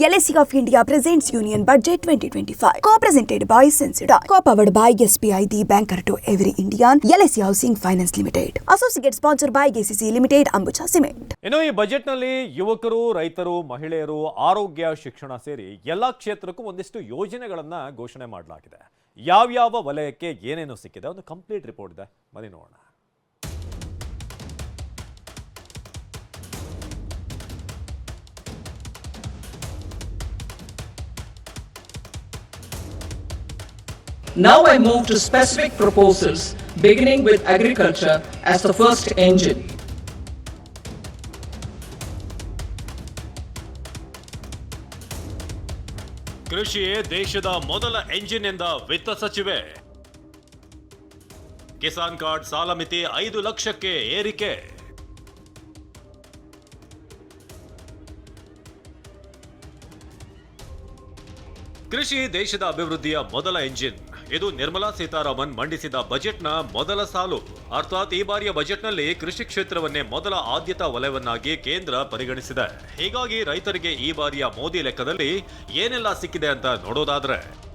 LSE of India presents Union Budget 2025. Co-presented by Sensida. Co-powered by SBI, the banker to every Indian. LSE Housing Finance Limited. Associate sponsored by GCC Limited, Ambuja Cement. ಇನ್ನು ಈ ಬಜೆಟ್ನಲ್ಲಿ ಯುವಕರು ರೈತರು ಮಹಿಳೆಯರು ಆರೋಗ್ಯ ಶಿಕ್ಷಣ ಸೇರಿ ಎಲ್ಲ ಕ್ಷೇತ್ರಕ್ಕೂ ಒಂದಿಷ್ಟು ಯೋಜನೆಗಳನ್ನ ಘೋಷಣೆ ಮಾಡಲಾಗಿದೆ ಯಾವ್ಯಾವ ವಲಯಕ್ಕೆ ಏನೇನು ಸಿಕ್ಕಿದೆ ಒಂದು ಕಂಪ್ಲೀಟ್ ರಿಪೋರ್ಟ್ ಇದೆ ಬನ್ನಿ ನೋಡೋಣ Now I move to specific proposals, beginning with agriculture as the first engine. ಕೃಷಿಯೇ ದೇಶದ ಮೊದಲ ಎಂಜಿನ್ ಎಂದ ವಿತ್ತ ಸಚಿವೆ ಕಿಸಾನ್ ಕಾರ್ಡ್ ಸಾಲ ಮಿತಿ ಐದು ಲಕ್ಷಕ್ಕೆ ಏರಿಕೆ ಕೃಷಿ ದೇಶದ ಅಭಿವೃದ್ಧಿಯ ಮೊದಲ ಎಂಜಿನ್ ಇದು ನಿರ್ಮಲಾ ಸೀತಾರಾಮನ್ ಮಂಡಿಸಿದ ಬಜೆಟ್ನ ಮೊದಲ ಸಾಲು. ಅರ್ಥಾತ್ ಈ ಬಾರಿಯ ಬಜೆಟ್ನಲ್ಲಿ ಕೃಷಿ ಕ್ಷೇತ್ರವನ್ನೇ ಮೊದಲ ಆದ್ಯತಾ ವಲಯವನ್ನಾಗಿ ಕೇಂದ್ರ ಪರಿಗಣಿಸಿದೆ. ಹೀಗಾಗಿ ರೈತರಿಗೆ ಈ ಬಾರಿಯ ಮೋದಿ ಲೆಕ್ಕದಲ್ಲಿ ಏನೆಲ್ಲ ಸಿಕ್ಕಿದೆ ಅಂತ ನೋಡೋದಾದ್ರೆ.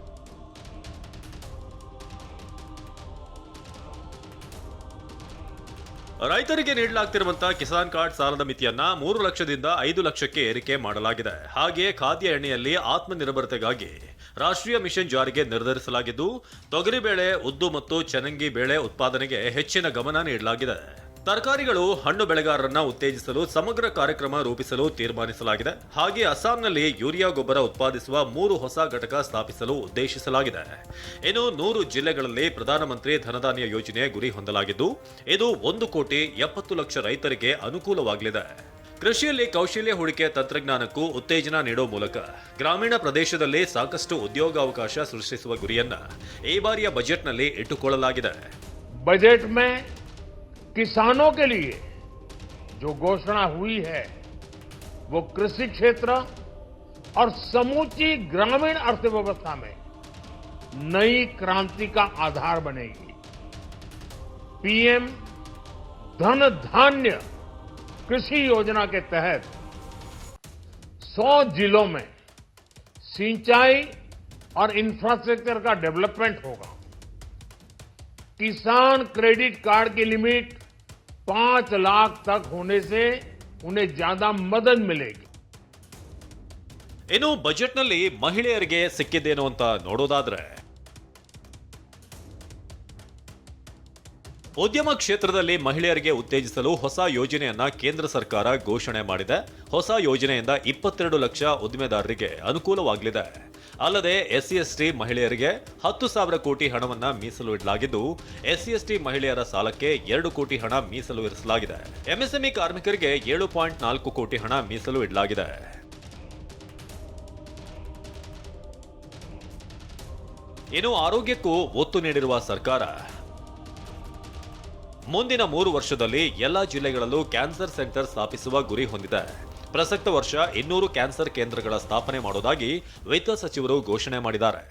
ರೈತರಿಗೆ ನೀಡಲಾಗ್ತಿರುವಂತಹ ಕಿಸಾನ್ ಕಾರ್ಡ್ ಸಾಲದ ಮಿತಿಯನ್ನ ಮೂರು ಲಕ್ಷದಿಂದ ಐದು ಲಕ್ಷಕ್ಕೆ ಏರಿಕೆ ಮಾಡಲಾಗಿದೆ. ಹಾಗೆಯೇ ಖಾದ್ಯ ಎಣ್ಣೆಯಲ್ಲಿ ಆತ್ಮನಿರ್ಭರತೆಗಾಗಿ ರಾಷ್ಟ್ರೀಯ ಮಿಷನ್ ಜಾರಿಗೆ ನಿರ್ಧರಿಸಲಾಗಿದ್ದು ತೊಗರಿಬೇಳೆ ಉದ್ದು ಮತ್ತು ಚನಂಗಿ ಬೇಳೆ ಉತ್ಪಾದನೆಗೆ ಹೆಚ್ಚಿನ ಗಮನ ನೀಡಲಾಗಿದೆ. ತರಕಾರಿಗಳು ಹಣ್ಣು ಬೆಳೆಗಾರರನ್ನ ಉತ್ತೇಜಿಸಲು ಸಮಗ್ರ ಕಾರ್ಯಕ್ರಮ ರೂಪಿಸಲು ತೀರ್ಮಾನಿಸಲಾಗಿದೆ. ಹಾಗೆ ಅಸ್ಸಾಂನಲ್ಲಿ ಯೂರಿಯಾ ಗೊಬ್ಬರ ಉತ್ಪಾದಿಸುವ ಮೂರು ಹೊಸ ಘಟಕ ಸ್ಥಾಪಿಸಲು ಉದ್ದೇಶಿಸಲಾಗಿದೆ. ಇನ್ನು ನೂರು ಜಿಲ್ಲೆಗಳಲ್ಲಿ ಪ್ರಧಾನಮಂತ್ರಿ ಧನಧಾನ್ಯ ಯೋಜನೆ ಗುರಿ ಹೊಂದಲಾಗಿದ್ದು, ಇದು ಒಂದು ಕೋಟಿ ಎಪ್ಪತ್ತು ಲಕ್ಷ ರೈತರಿಗೆ ಅನುಕೂಲವಾಗಲಿದೆ. ಕೃಷಿಯಲ್ಲಿ ಕೌಶಲ್ಯ ಹೂಡಿಕೆ ತಂತ್ರಜ್ಞಾನಕ್ಕೂ ಉತ್ತೇಜನ ನೀಡುವ ಮೂಲಕ ಗ್ರಾಮೀಣ ಪ್ರದೇಶದಲ್ಲಿ ಸಾಕಷ್ಟು ಉದ್ಯೋಗಾವಕಾಶ ಸೃಷ್ಟಿಸುವ ಗುರಿಯನ್ನ ಈ ಬಾರಿಯ ಬಜೆಟ್ನಲ್ಲಿ ಇಟ್ಟುಕೊಳ್ಳಲಾಗಿದೆ बजट में किसानों के लिए जो घोषणा हुई है वो कृषि क्षेत्र और समूची ग्रामीण अर्थव्यवस्था में नई क्रांति का आधार बनेगी पीएम धन धान्य कृषि योजना के तहत 100 जिलों में सिंचाई और इंफ्रास्ट्रक्चर का डेवलपमेंट होगा किसान क्रेडिट कार्ड की लिमिट पांच लाख तक होने से उन्हें ज्यादा मदद मिलेगी ಇನ್ನು ಬಜೆಟ್ನಲ್ಲಿ ಮಹಿಳೆಯರಿಗೆ ಸಿಕ್ಕಿದ್ದೇನು ಅಂತ ನೋಡೋದಾದ್ರೆ ಉದ್ಯಮ ಕ್ಷೇತ್ರದಲ್ಲಿ ಮಹಿಳೆಯರಿಗೆ ಉತ್ತೇಜಿಸಲು ಹೊಸ ಯೋಜನೆಯನ್ನ ಕೇಂದ್ರ ಸರ್ಕಾರ ಘೋಷಣೆ ಮಾಡಿದೆ. ಹೊಸ ಯೋಜನೆಯಿಂದ ಇಪ್ಪತ್ತೆರಡು ಲಕ್ಷ ಉದ್ದಿಮೆದಾರರಿಗೆ ಅನುಕೂಲವಾಗಲಿದೆ. ಅಲ್ಲದೆ ಎಸ್ಸಿ ಎಸ್ಟಿ ಮಹಿಳೆಯರಿಗೆ ಹತ್ತು ಸಾವಿರ ಕೋಟಿ ಹಣವನ್ನು ಮೀಸಲು ಇಡಲಾಗಿದ್ದು ಎಸ್ಸಿ ಎಸ್ಟಿ ಮಹಿಳೆಯರ ಸಾಲಕ್ಕೆ ಎರಡು ಕೋಟಿ ಹಣ ಮೀಸಲು ಇರಿಸಲಾಗಿದೆ. ಎಂಎಸ್ಎಂಇ ಕಾರ್ಮಿಕರಿಗೆ ಏಳು ಪಾಯಿಂಟ್ ನಾಲ್ಕು ಕೋಟಿ ಹಣ ಮೀಸಲು ಇಡಲಾಗಿದೆ. ಇನ್ನು ಆರೋಗ್ಯಕ್ಕೂ ಒತ್ತು ನೀಡಿರುವ ಸರ್ಕಾರ ಮುಂದಿನ ಮೂರು ವರ್ಷದಲ್ಲಿ ಎಲ್ಲ ಜಿಲ್ಲೆಗಳಲ್ಲೂ ಕ್ಯಾನ್ಸರ್ ಸೆಂಟರ್ ಸ್ಥಾಪಿಸುವ ಗುರಿ ಹೊಂದಿದೆ. ಪ್ರಸಕ್ತ ವರ್ಷ ಇನ್ನೂರು ಕ್ಯಾನ್ಸರ್ ಕೇಂದ್ರಗಳ ಸ್ಥಾಪನೆ ಮಾಡೋದಾಗಿ ವಿತ್ತ ಸಚಿವರು ಘೋಷಣೆ ಮಾಡಿದ್ದಾರೆ.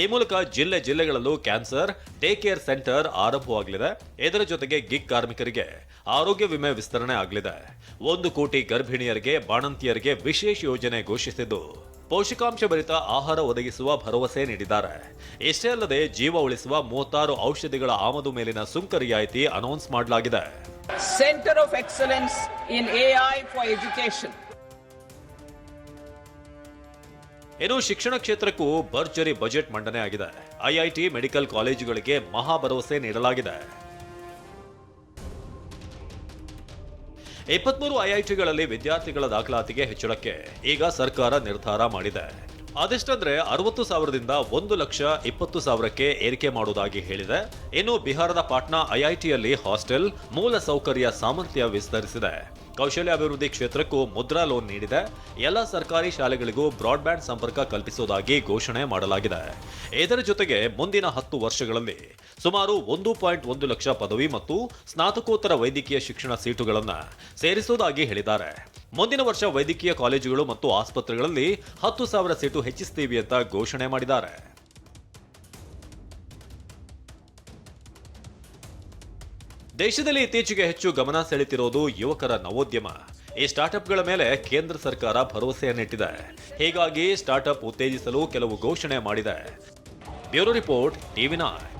ಈ ಮೂಲಕ ಜಿಲ್ಲೆ ಜಿಲ್ಲೆಗಳಲ್ಲೂ ಕ್ಯಾನ್ಸರ್, ಡೇ ಕೇರ್ ಸೆಂಟರ್ ಆರಂಭವಾಗಲಿದೆ. ಇದರ ಜೊತೆಗೆ ಗಿಗ್ ಕಾರ್ಮಿಕರಿಗೆ ಆರೋಗ್ಯ ವಿಮೆ ವಿಸ್ತರಣೆ ಆಗಲಿದೆ. ಒಂದು ಕೋಟಿ ಗರ್ಭಿಣಿಯರಿಗೆ, ಬಾಣಂತಿಯರಿಗೆ ವಿಶೇಷ ಯೋಜನೆ ಘೋಷಿಸಿದ್ದು. ಪೋಷಕಾಂಶ ಭರಿತ ಆಹಾರ ಒದಗಿಸುವ ಭರವಸೆ ನೀಡಿದ್ದಾರೆ. ಇಷ್ಟೇ ಅಲ್ಲದೆ ಜೀವ ಉಳಿಸುವ ಮೂವತ್ತಾರು ಔಷಧಿಗಳ ಆಮದು ಮೇಲಿನ ಸುಂಕ ರಿಯಾಯಿತಿ ಅನೌನ್ಸ್ ಮಾಡಲಾಗಿದೆ. Centre of excellence in AI for education ಇನ್ನು ಶಿಕ್ಷಣ ಕ್ಷೇತ್ರಕ್ಕೂ ಭರ್ಜರಿ ಬಜೆಟ್ ಮಂಡನೆ ಆಗಿದೆ. ಐಐಟಿ ಮೆಡಿಕಲ್ ಕಾಲೇಜುಗಳಿಗೆ ಮಹಾ ಭರವಸೆ ನೀಡಲಾಗಿದೆ. ಇಪ್ಪತ್ಮೂರು ಐಐಟಿಗಳಲ್ಲಿ ವಿದ್ಯಾರ್ಥಿಗಳ ದಾಖಲಾತಿಗೆ ಹೆಚ್ಚಳಕ್ಕೆ ಈಗ ಸರ್ಕಾರ ನಿರ್ಧಾರ ಮಾಡಿದೆ. ಅದೆಷ್ಟಂದ್ರೆ ಅರವತ್ತು ಸಾವಿರದಿಂದ ಒಂದು ಲಕ್ಷ ಇಪ್ಪತ್ತು ಸಾವಿರಕ್ಕೆ ಏರಿಕೆ ಮಾಡುವುದಾಗಿ ಹೇಳಿದೆ. ಇನ್ನು ಬಿಹಾರದ ಪಾಟ್ನಾ ಐಐಟಿಯಲ್ಲಿ ಹಾಸ್ಟೆಲ್, ಮೂಲ ಸೌಕರ್ಯ ಸಾಮರ್ಥ್ಯ ವಿಸ್ತರಿಸಿದೆ. ಕೌಶಲ್ಯ ಅಭಿವೃದ್ಧಿ ಕ್ಷೇತ್ರಕ್ಕೂ ಮುದ್ರಾ ಲೋನ್ ನೀಡಿದೆ. ಎಲ್ಲ ಸರ್ಕಾರಿ ಶಾಲೆಗಳಿಗೂ ಬ್ರಾಡ್ಬ್ಯಾಂಡ್ ಸಂಪರ್ಕ ಕಲ್ಪಿಸುವುದಾಗಿ ಘೋಷಣೆ ಮಾಡಲಾಗಿದೆ. ಇದರ ಜೊತೆಗೆ ಮುಂದಿನ ಹತ್ತು ವರ್ಷಗಳಲ್ಲಿ ಸುಮಾರು ಒಂದು ಪಾಯಿಂಟ್ ಒಂದು ಲಕ್ಷ ಪದವಿ ಮತ್ತು ಸ್ನಾತಕೋತ್ತರ ವೈದ್ಯಕೀಯ ಶಿಕ್ಷಣ ಸೀಟುಗಳನ್ನು ಸೇರಿಸುವುದಾಗಿ ಹೇಳಿದ್ದಾರೆ. ಮುಂದಿನ ವರ್ಷ ವೈದ್ಯಕೀಯ ಕಾಲೇಜುಗಳು ಮತ್ತು ಆಸ್ಪತ್ರೆಗಳಲ್ಲಿ ಹತ್ತು ಸಾವಿರ ಸೀಟು ಹೆಚ್ಚಿಸ್ತೀವಿ ಅಂತ ಘೋಷಣೆ ಮಾಡಿದ್ದಾರೆ. ದೇಶದಲ್ಲಿ ಇತ್ತೀಚೆಗೆ ಹೆಚ್ಚು ಗಮನ ಸೆಳೆತಿರೋದು ಯುವಕರ ನವೋದ್ಯಮ. ಈ ಸ್ಟಾರ್ಟ್ಅಪ್ಗಳ ಮೇಲೆ ಕೇಂದ್ರ ಸರ್ಕಾರ ಭರವಸೆಯನ್ನಿಟ್ಟಿದೆ ಹೀಗಾಗಿ ಸ್ಟಾರ್ಟ್ಅಪ್ ಉತ್ತೇಜಿಸಲು ಕೆಲವು ಘೋಷಣೆ ಮಾಡಿದೆ. Bureau report, TV nine